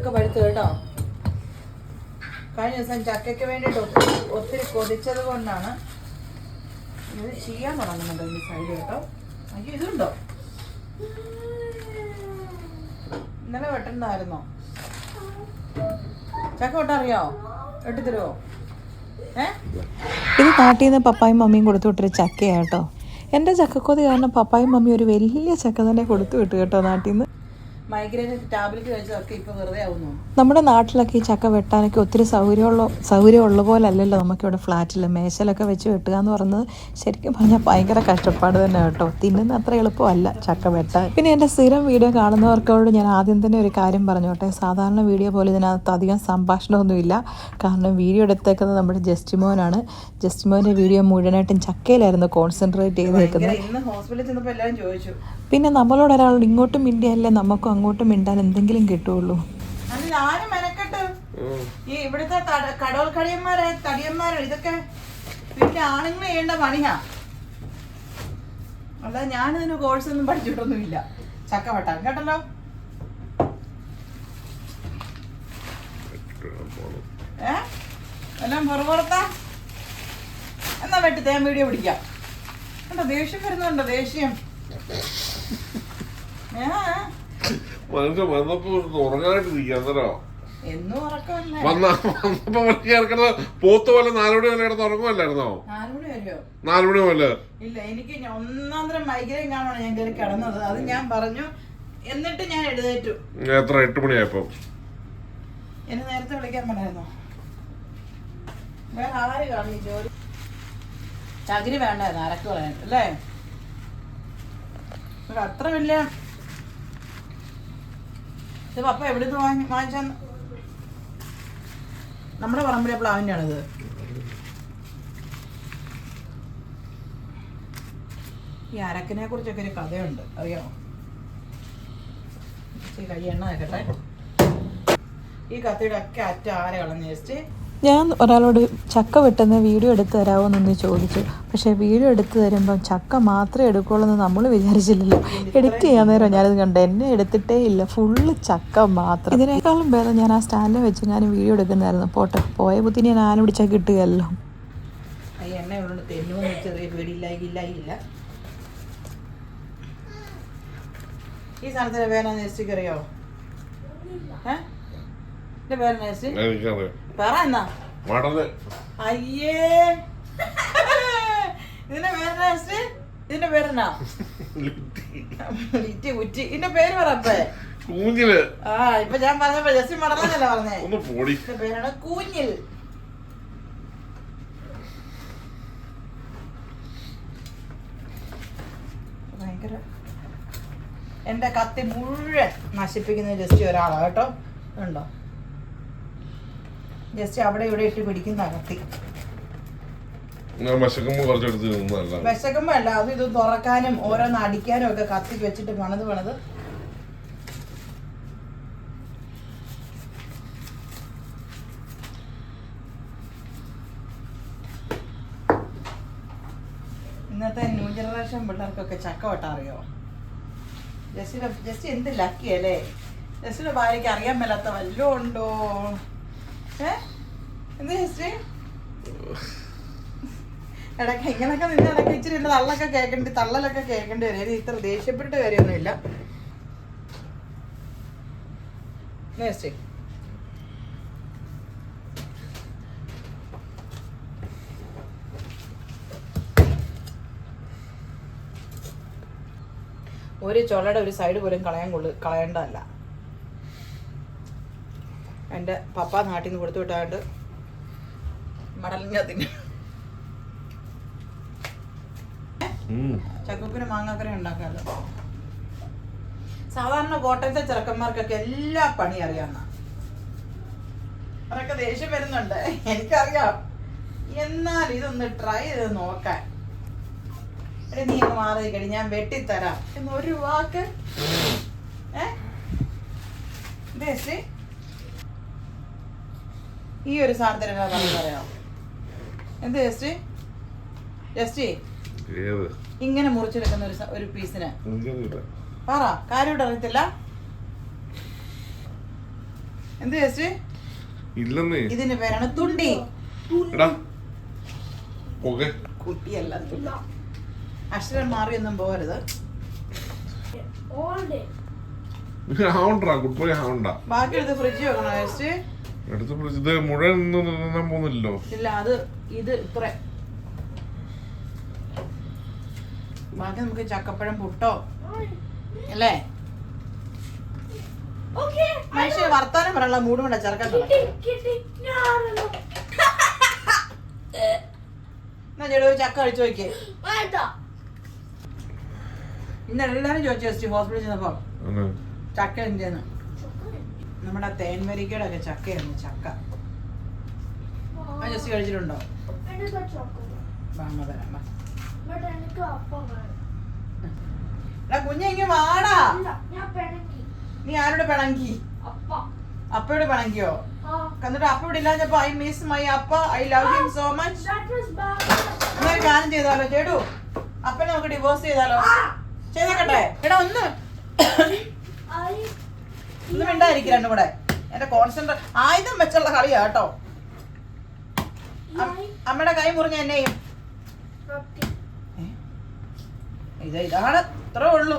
ഒക്കെ പഴുത്ത് കേട്ടോ. കഴിഞ്ഞ ദിവസം ചക്കയ്ക്ക് വേണ്ടിയിട്ട് ഒത്തിരി കൊതിച്ചത് കൊണ്ടാണ് ഇത് ചെയ്യാൻ തുടങ്ങുന്നുണ്ട് ഈ സൈഡ് കേട്ടോ. അയ്യോ ഇതുണ്ടോ? ഇന്നലെ വെട്ടണ്ടായിരുന്നോ? ചക്ക വെട്ടറിയോ? വെട്ടിത്തരുമോ ഇത് നാട്ടിൽ നിന്ന് പപ്പായും മമ്മിയും കൊടുത്തു വിട്ടൊരു ചക്കയാട്ടോ എന്റെ ചക്കക്കൊതി കാരണം പപ്പായും മമ്മിയും ഒരു വലിയ ചക്ക തന്നെ കൊടുത്തു വിട്ടു കേട്ടോ നാട്ടിൽ നിന്ന്. ടാബ്ലറ്റ് കഴിച്ചതൊക്കെ ഇപ്പൊ വെറുതെ ആവുന്നു. നമ്മുടെ നാട്ടിലൊക്കെ ഈ ചക്ക വെട്ടാനൊക്കെ ഒത്തിരി സൗകര്യമുള്ള സൗകര്യമുള്ള പോലെ അല്ലല്ലോ നമുക്കിവിടെ ഫ്ലാറ്റിൽ മേശലൊക്കെ വെച്ച് വെട്ടുക എന്ന് പറഞ്ഞത്. ശരിക്കും പറഞ്ഞാൽ ഭയങ്കര കഷ്ടപ്പാട് തന്നെ കേട്ടോ. തിന്നുന്ന അത്ര എളുപ്പമല്ല ചക്ക വെട്ടാൻ. പിന്നെ എന്റെ സ്ഥിരം വീഡിയോ കാണുന്നവർക്കോട് ഞാൻ ആദ്യം തന്നെ ഒരു കാര്യം പറഞ്ഞോട്ടെ. സാധാരണ വീഡിയോ പോലെ ഇതിനകത്ത് അധികം സംഭാഷണമൊന്നുമില്ല. കാരണം വീഡിയോ എടുത്തേക്കുന്നത് നമ്മുടെ ജസ്റ്റിമോനാണ്. ജസ്റ്റിമോന്റെ വീഡിയോ മുഴുവനായിട്ടും ചക്കയിലായിരുന്നു കോൺസെൻട്രേറ്റ് ചെയ്തേക്കുന്നത്. ഇന്ന് ഹോസ്പിറ്റലിൽ ചെന്നപ്പോൾ എല്ലാവരും ചോദിച്ചു. പിന്നെ നമ്മളോട് ഒരാളോട് ഇങ്ങോട്ടും മിണ്ടിയല്ലേ നമുക്കും അങ്ങോട്ടും മിണ്ടാൻ എന്തെങ്കിലും കിട്ടുള്ളൂ. ഈ ഇവിടുത്തെ കടോൽ കടിയന്മാരെ തടിയന്മാരോ ഇതൊക്കെ വീട്ടിലെ ആണുങ്ങൾ ചെയ്യേണ്ട പണിയാ. അല്ല ഞാനിതിന് കോഴ്സ് ഒന്നും പഠിച്ചിട്ടൊന്നുമില്ല. ചക്ക വെട്ടാൻ കേട്ടല്ലോ? ഏ? എല്ലാം പുറപുറത്താ എന്നാ വെട്ടി തേൻ വീഡിയോ പിടിക്കാം. കണ്ടോ ദേഷ്യം വരുന്നുണ്ടോ ദേഷ്യം? ഏ മനുഷ്യൻ വന്നപ്പോ ഉറങ്ങാനായിട്ട് ഇരിക്കുക അന്നേരോ എന്നും ഉറക്കമല്ലേ? വന്ന വന്നപ്പോ കിടക്കുന്നത് പോത്ത് പോലെ നാലുമണി വരെ കിടന്ന് ഉറങ്ങുമല്ലായിരുന്നോ? നാലുമണി പോലെ ഇല്ല എനിക്ക് ഒന്നാന്തരം മൈഗ്രൈൻ കാണാണ് ഞാൻ കയറി കിടന്നത്. അത് ഞാൻ പറഞ്ഞു. എന്നിട്ട് ഞാൻ എഴുന്നേറ്റു. എത്ര എട്ട് മണിയായപ്പോ? എന്നെ നേരത്തെ വിളിക്കാൻ പറഞ്ഞായിരുന്നോ? വേറെ ആര് കാണും ഈ ജോലി? ചകിരി വേണ്ടായിരുന്നു അരക്ക് കളയാൻ അല്ലേ? അത്ര വലിയ ഇത് പപ്പ നിന്ന് വാങ്ങി നമ്മുടെ പറമ്പിലെ പ്ലാവിന്റെയാണിത് ഈ അരക്കിനെ കുറിച്ചൊക്കെ ഒരു കഥയുണ്ട്. അറിയാമോ? കൈ എണ്ണ നോക്കട്ടെ ഈ കത്തിയുടെ ഒക്കെ അറ്റ ആരെ കളഞ്ഞ്? ജസ്റ്റ് ഞാൻ ഒരാളോട് ചക്ക വെട്ടുന്ന വീഡിയോ എടുത്ത് തരാമോ എന്നൊന്ന് ചോദിച്ചു. പക്ഷേ വീഡിയോ എടുത്ത് തരുമ്പോൾ ചക്ക മാത്രമേ എടുക്കുള്ളൂ എന്ന് നമ്മൾ വിചാരിച്ചില്ലല്ലോ. എഡിറ്റ് ചെയ്യാൻ നേരം ഞാനത് കണ്ടു. എന്നെ എടുത്തിട്ടേ ഇല്ല. ഫുള്ള് ചക്ക മാത്രം. ഇതിനേക്കാളും ഭേദം ഞാൻ ആ സ്റ്റാൻഡിൽ വെച്ച് ഞാൻ വീഡിയോ എടുക്കുന്നതായിരുന്നു. പോട്ടെ. പോയ ബുദ്ധി ഞാൻ ആന പിടിച്ചാൽ കിട്ടുകയല്ലോ. ഈ എണ്ണ ഉള്ളതുകൊണ്ട് തെന്നുമെന്ന് ചെറിയ എന്റെ പേരാ നെസ്റ്റി എനിക്കറിയാം പറ എന്നാ. മടൽ അയ്യേ. ഇതിന്റെ പേരാ നെസ്റ്റി ഇതിന്റെ പേരെന്നാ? ലിറ്റി കുറ്റി. ഇതിന്റെ പേര് പറപ്പേ കൂഞ്ഞിൽ. ആ ഇപ്പൊ ഞാൻ പറഞ്ഞപ്പോ ജസ്റ്റ് മടന്നല്ല പറഞ്ഞേ? ഒന്ന് പോടി. ഇതിന്റെ പേരാണ് കൂഞ്ഞിൽ. ഭയങ്കര. എന്റെ കത്തി മുഴുവൻ നശിപ്പിക്കുന്ന ജസ്റ്റ് ഒരാളാ കേട്ടോ? ഉണ്ടോ? ജസ്റ്റ് അവിടെ ഇവിടെ ഇട്ട് പിടിക്കുന്ന കത്തി ഞാൻ വിശക്കുമ്പോ അല്ല അതും ഇത് തുറക്കാനും ഓരോന്ന് അടിക്കാനും ഒക്കെ കത്തി വെച്ചിട്ട് പണിത് പണിത്. ഇന്നത്തെ ന്യൂ ജനറേഷൻ പിള്ളേർക്കൊക്കെ ചക്ക വെട്ടാൻ അറിയോ ജസ്റ്റിന്റെ ജസ്റ്റ് എന്ത് ലക്കി അല്ലേ? ജസ്റ്റിന്റെ ഭാര്യയ്ക്ക് അറിയാൻ മേലാത്ത വല്ലതും ഉണ്ടോ? ഇടയ്ക്ക് ഇങ്ങനൊക്കെ നിന്ന് ഇടയ്ക്ക് ഇച്ചിരി എന്റെ തള്ളൊക്കെ കേൾക്കേണ്ടി തള്ളലൊക്കെ കേൾക്കേണ്ടി വരും. ഇത്ര ദേഷ്യപ്പെട്ട് കാര്യമൊന്നുമില്ല. നെക്സ്റ്റ് ഒരു ചൊളയുടെ ഒരു സൈഡ് പോലും കളയാൻ കൊള്ളു കളയേണ്ടതല്ല. എന്റെ പപ്പ നാട്ടിൽ നിന്ന് കൊടുത്തു വിട്ടാണ്ട് മടലിഞ്ഞ തിന്നു മാങ്ങാക്കറി ഉണ്ടാക്കാമല്ലോ. സാധാരണ കോട്ടയത്തെ ചെറുക്കന്മാർക്കൊക്കെ എല്ലാ പണി അറിയാവുന്ന അവരൊക്കെ ദേഷ്യം വരുന്നുണ്ട്. എനിക്കറിയാം. എന്നാൽ ഇതൊന്ന് ട്രൈ ചെയ്ത് നോക്കാൻ. എടി നീ അങ്ങ് മാറി കഴിഞ്ഞ ഞാൻ വെട്ടിത്തരാം. എന്ന് ഒരു വാക്ക്. ഏ? ഈ ഒരു സാധനം പറഞ്ഞു പറയാം എന്ത് ജസ്റ്റ്? ജസ്റ്റ്? ഇങ്ങനെ മുറിച്ചെടുക്കുന്ന ഒരു ഒരു പീസിന്. പറ കാര്യം അറിയത്തില്ല. എന്ത് ജസ്റ്റ്? ഇല്ലെന്നേ. ഇതിന് പേരാണ് തുണ്ടി. കുട്ടിയല്ല തുണ്ട. അക്ഷരം മാറിയൊന്നും day. ഹാവണ്ടാ കുട്ടിയെ ബാക്കി എടുത്ത് ഫ്രിഡ്ജ് വെക്കണോ ജസ്റ്റ്? എടുത്ത് പിടിച്ച് ഇത് മുഴുവൻ തിന്നാൻ പോകുന്നില്ലല്ലോ ഇല്ല അത് ഇത് ഇത്ര ബാക്കി നമുക്ക് ചക്കപ്പഴം പുട്ടോ അല്ലേ. മനുഷ്യ വർത്താനം പറയാനുള്ള മൂടും കൊണ്ടാ ചെറുക്കാൻ. എന്നാ ചേട്ടാ ഒരു ചക്ക കഴിച്ചു നോക്കിയേ. ഇന്ന് എല്ലാരും ചോദിച്ചു ഹോസ്പിറ്റലിൽ ചെന്നപ്പോ. ചക്ക എന്തെന്ന് നമ്മുടെ തേൻവരിക്കയുടെ ഒക്കെ ചക്കയായിരുന്നു ചക്ക ജസ്റ്റ് കഴിച്ചിട്ടുണ്ടോ. വാങ്ങ തരാം. എടാ കുഞ്ഞെ ഇങ്ങ് വാടാ. നീ ആരോട് പിണങ്ങി അപ്പ. അപ്പയോട് പിണങ്ങിയോ. എന്നിട്ട് അപ്പ ഇവിടെ ഇല്ലാഞ്ഞപ്പോ I miss my appa I love him so much എന്നൊരു കാര്യം ചെയ്താലോ ചേട്ടു അപ്പനെ നമുക്ക് ഡിവോഴ്സ് ചെയ്താലോ ചെയ്തേക്കട്ടെ എടാ ഒന്ന് ഒന്ന് മിണ്ടായിരിക്കും രണ്ടും കൂടെ. എന്റെ കോൺസെൻട്ര ആയുധം വെച്ചുള്ള കളിയാ കേട്ടോ. അമ്മയുടെ കൈ മുറിഞ്ഞ എന്നെയും? ഇത് ഇതാണ്. ഇത്രേ ഉള്ളൂ.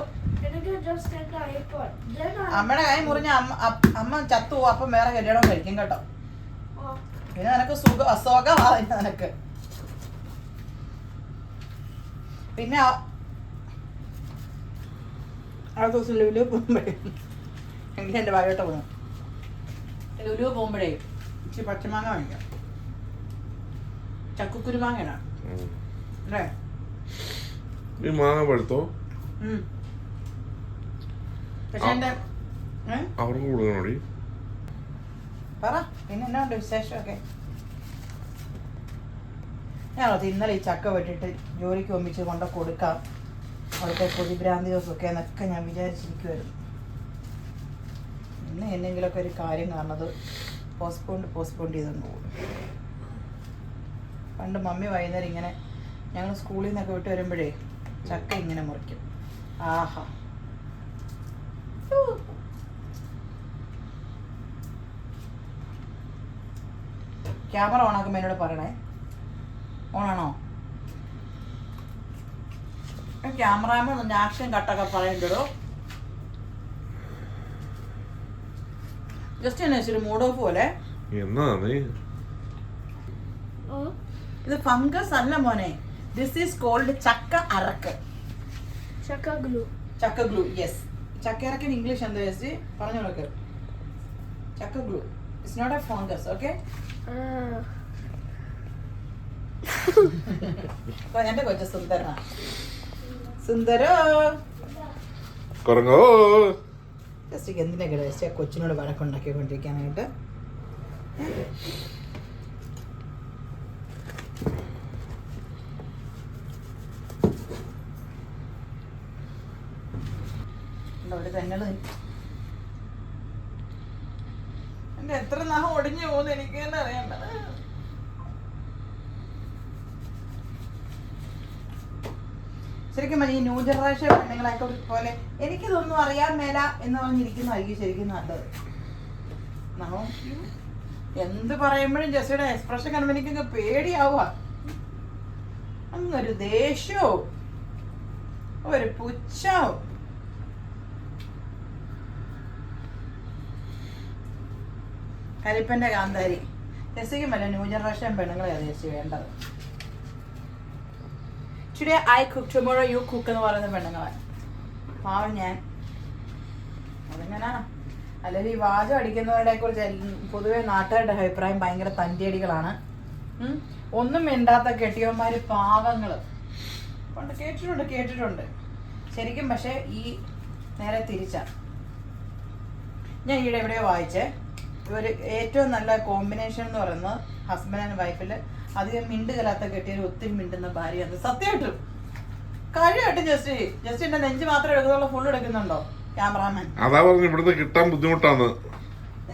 അമ്മയുടെ കൈ മുറിഞ്ഞ അമ്മ ചത്തു പോവും. അപ്പം വേറെ കല്യാണം കഴിക്കും കേട്ടോ. പിന്നെ നിനക്ക് സുഖം അസുഖമാവില്ല നിനക്ക്. പിന്നെ ആ- ദിവസം ലുലു പോകുമ്പോഴേ എനിക്ക് എന്റെ ഭാഗമായിട്ട് പോകുന്നു ലുലു പോകുമ്പോഴേ? ഇച്ചിരി പച്ചമാങ്ങ വാങ്ങിക്കാം. അല്ലേ? മാങ്ങ പഴുത്തോ. പക്ഷെ എന്റെ അവർക്ക് കൊടുക്കണോടി? പറ പിന്നെ എന്നാ ഉണ്ട് വിശേഷമൊക്കെ? ഞാനത് ഇന്നലെ ഈ ചക്ക വെട്ടിട്ട് ജോലിക്ക് ഒമ്മിച്ച് കൊണ്ട് കൊടുക്കാം. അവിടുത്തെ കൊതിഭ്രാന്തി ദിവസമൊക്കെ എന്നൊക്കെ ഞാൻ വിചാരിച്ചിരിക്കുമായിരുന്നു ഇന്ന് എന്തെങ്കിലുമൊക്കെ ഒരു കാര്യം കാണുന്നത് പോസ്റ്റ്പോണ്ട് പോസ്റ്റ്പോണ്ട് ചെയ്തുകൊണ്ട് പോകും. പണ്ട് മമ്മി വൈകുന്നേരം ഇങ്ങനെ ഞങ്ങൾ സ്കൂളിൽ നിന്നൊക്കെ വിട്ട് വരുമ്പോഴേ ചക്ക ഇങ്ങനെ മുറിക്കും. ആഹാ. ക്യാമറ ഓണാക്കുമ്പോൾ എന്നോട് പറയണേ. ഓണാണോ? ക്യാമറാമാൻ ഒന്ന് ആക്ഷൻ കട്ടൊക്കെ പറയണ്ടോ ജസ്റ്റ് എന്നെ വെച്ചൊരു മൂഡ് ഓഫ് പോലെ. എന്നാ നീ. ഇത് ഫംഗസ് അല്ല മോനെ. ദിസ് ഈസ് കോൾഡ് ചക്ക അറക്ക്. ചക്ക ഗ്ലൂ. ചക്ക ഗ്ലൂ യെസ് ചക്ക അറക്കിന് ഇംഗ്ലീഷ് എന്താ ജസ്റ്റ് പറഞ്ഞു നോക്ക് ചക്ക glue. It's not a fungus okay എന്റെ കൊച്ചു സുന്ദരനാ. സുന്ദരോ. കുറങ്ങോ. ജസ്റ്റ് എന്തിനെ ആ കൊച്ചിനോട് വഴക്കുണ്ടാക്കിക്കൊണ്ടിരിക്കാനായിട്ട് അവിടെ തന്നെ എന്റെ എത്ര നാഹം ഒടിഞ്ഞു പോകുന്നു എനിക്ക് തന്നെ അറിയണ്ട ശരിക്കും പറഞ്ഞ ന്യൂ ജനറേഷൻ പെണ്ണുങ്ങളൊക്കെ പോലെ എനിക്കിതൊന്നും അറിയാൻ മേല എന്ന് പറഞ്ഞിരിക്കുന്നതായിരിക്കും ശരിക്കും നല്ലത്. എന്ത് പറയുമ്പോഴും ജെസ്സിയുടെ എക്സ്പ്രഷൻ കാണുമ്പോൾ എനിക്കൊക്കെ പേടിയാവുക അങ്ങൊരു ദേഷ്യവും ഒരു പുച്ഛവും. കരിപ്പന്റെ കാന്താരി. ജസ്സിക്കും ജെസ്സിക്കുമല്ല ന്യൂ ജനറേഷൻ പെണ്ണുങ്ങളെയാണ് ജസ്സി വേണ്ടത്? Today I cook tomorrow you cook എന്ന് പറയുന്ന പെണ്ണുങ്ങളെ. പാവം ഞാൻ. അതെങ്ങനാ അല്ലെങ്കിൽ ഈ വാചം അടിക്കുന്നവരുടെ കുറിച്ച് പൊതുവെ നാട്ടുകാരുടെ അഭിപ്രായം ഭയങ്കര തന്റേടികളാണ്. ഒന്നും മിണ്ടാത്ത കെട്ടിയവന്മാര് പാവങ്ങൾ പണ്ട് കേട്ടിട്ടുണ്ട് കേട്ടിട്ടുണ്ട്. ശരിക്കും പക്ഷെ ഈ നേരെ തിരിച്ചാ. ഞാൻ ഈയിടെ എവിടെയോ വായിച്ചേ. ഒരു ഏറ്റവും നല്ല കോമ്പിനേഷൻ എന്ന് പറയുന്നത് ഹസ്ബൻഡ് ആൻഡ് വൈഫിൽ അധികം മിണ്ടുകലാത്ത കെട്ടിയാൽ ഒത്തിരി മിണ്ടുന്ന ഭാര്യയാണ്. സത്യമായിട്ടും. കഴിയട്ടെ ജസ്റ്റ് ജസ്റ്റ് എന്റെ നെഞ്ച് മാത്രം എടുക്കുന്നുള്ള ഫുൾ എടുക്കുന്നുണ്ടോ? ക്യാമറാമാൻ അതാ പറഞ്ഞു ഇവിടുന്ന് കിട്ടാൻ ബുദ്ധിമുട്ടാന്ന്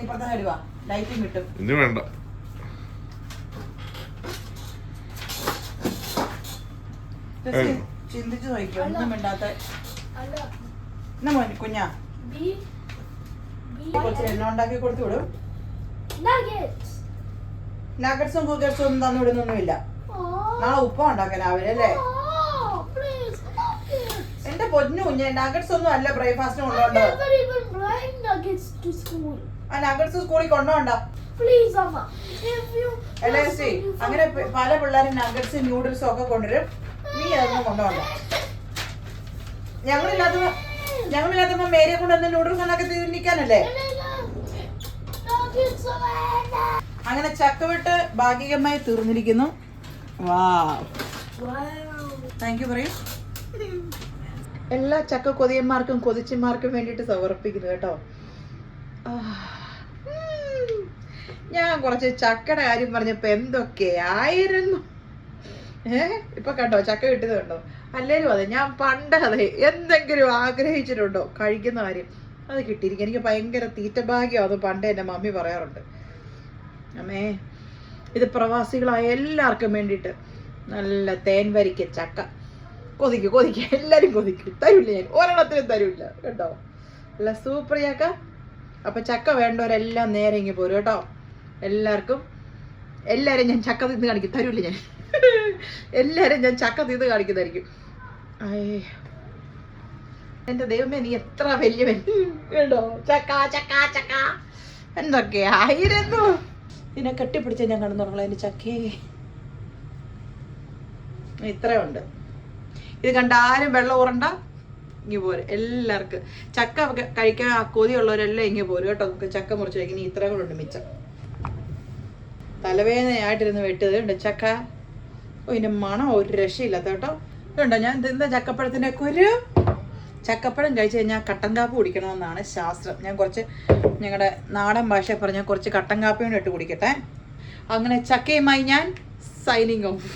ഇപ്പുറത്തെ സൈഡ് വാ ലൈറ്റും കിട്ടും. ഇനി വേണ്ട. ചിന്തിച്ചു നോക്കിക്കോ. ഒന്നും മിണ്ടാത്ത അല്ല. എന്നാ മോൻ കുഞ്ഞാ? കൊച്ചിന് എണ്ണ ഉണ്ടാക്കി കൊടുത്തു വിടും. നഗറ്റ്സും കുക്കറ്റ്സും ഒന്നും തന്നു വിടുന്നൊന്നുമില്ല. Oh. നാളെ ഉപ്പ ഉണ്ടാക്കാൻ അവരല്ലേ അല്ലേ. എന്റെ പൊന്നു കുഞ്ഞെ നഗറ്റ്സ് ഒന്നും അല്ല ബ്രേക്ക്ഫാസ്റ്റിന് to ആ നഗറ്റ്സ് സ്കൂളിൽ കൊണ്ടുപോകണ്ട. അങ്ങനെ പല പിള്ളേരും നഗറ്റ്സ് നൂഡിൽസും ഒക്കെ കൊണ്ടുവരും. നീ അതൊന്നും കൊണ്ടുപോകണ്ട. ഞങ്ങളില്ലാത്തപ്പോ ഞങ്ങളില്ലാത്തപ്പോ മേരിയെ കൊണ്ട് എന്ത് നൂഡിൽസ് ഉണ്ടാക്കി തിന്നിക്കാനല്ലേ? അങ്ങനെ ചക്കവിട്ട് ഭാഗികമായി തീർന്നിരിക്കുന്നു. താങ്ക് യു പറയൂ. എല്ലാ ചക്ക കൊതിയന്മാർക്കും കൊതിച്ചന്മാർക്കും വേണ്ടിയിട്ട് സമർപ്പിക്കുന്നു കേട്ടോ. ഞാൻ കുറച്ച് ചക്കയുടെ കാര്യം പറഞ്ഞപ്പോ എന്തൊക്കെയായിരുന്നു ഏ ഇപ്പൊ കണ്ടോ ചക്ക കിട്ടിയത് കണ്ടോ? അല്ലേലും അതെ ഞാൻ പണ്ട് അതെ എന്തെങ്കിലും ആഗ്രഹിച്ചിട്ടുണ്ടോ? കഴിക്കുന്ന കാര്യം. അത് കിട്ടിയിരിക്കും. എനിക്ക് ഭയങ്കര തീറ്റഭാഗ്യം അത് പണ്ട് എന്റെ മമ്മി പറയാറുണ്ട്. അമ്മേ ഇത് പ്രവാസികളായ എല്ലാവർക്കും വേണ്ടിയിട്ട് നല്ല തേൻ വരിക്ക ചക്ക. കൊതിക്കും കൊതിക്കും. എല്ലാവരും കൊതിക്കും. തരില്ല ഞാൻ. ഒരെണ്ണത്തിനും തരില്ല. കേട്ടോ? അല്ല സൂപ്പർ ചക്ക. അപ്പം ചക്ക വേണ്ടവരെല്ലാം നേരെ ഇങ്ങ് പോരും കേട്ടോ? എല്ലാവർക്കും എല്ലാവരും ഞാൻ ചക്ക തിന്ന് കാണിക്കും. തരൂല്ല ഞാൻ. എല്ലാവരും ഞാൻ ചക്ക തിന്ന് കാണിക്കുന്നതായിരിക്കും. അയ്യേ എന്റെ ദൈവമേ നീ എത്ര വലിയവൻ കേട്ടോ? ചക്ക ചക്ക ചക്ക. എന്തൊക്കെയായിരുന്നു ഇതിനെ കെട്ടിപ്പിടിച്ച് ഞാൻ കടന്നുറങ്ങുള്ള എന്റെ ചക്കേ. ഇത്രയുണ്ട്. ഇത് കണ്ട ആരും വെള്ളം ഉറണ്ട ഇങ്ങി പോരും. എല്ലാവർക്കും ചക്ക കഴിക്കാൻ കൊതിയുള്ളവരെല്ലാം ഇങ്ങി പോരും കേട്ടോ. നമുക്ക് ചക്ക മുറിച്ച് കഴിക്കുന്ന ഇത്രയും കൂടെ ഉണ്ട് മിച്ചം. തലവേദനയായിട്ടിരുന്ന് വെട്ടിയത് ഉണ്ട് ചക്ക? ഓ ഇതിന്റെ മണം ഒരു രക്ഷയില്ലാത്ത കേട്ടോ. ഇതുണ്ടോ ഞാൻ തിന്ന ചക്കപ്പഴത്തിന്റെ കുരു? ചക്കപ്പഴം കഴിച്ചു കഴിഞ്ഞാൽ കട്ടൻ കാപ്പി കുടിക്കണമെന്നാണ് ശാസ്ത്രം. ഞാൻ കുറച്ച് ഞങ്ങളുടെ നാടൻ ഭാഷ പറഞ്ഞാൽ കുറച്ച് കട്ടൻ കാപ്പിയോട് ഇട്ട് കുടിക്കട്ടെ. അങ്ങനെ ചക്കയുമായി ഞാൻ സൈനിങ് ഓഫ്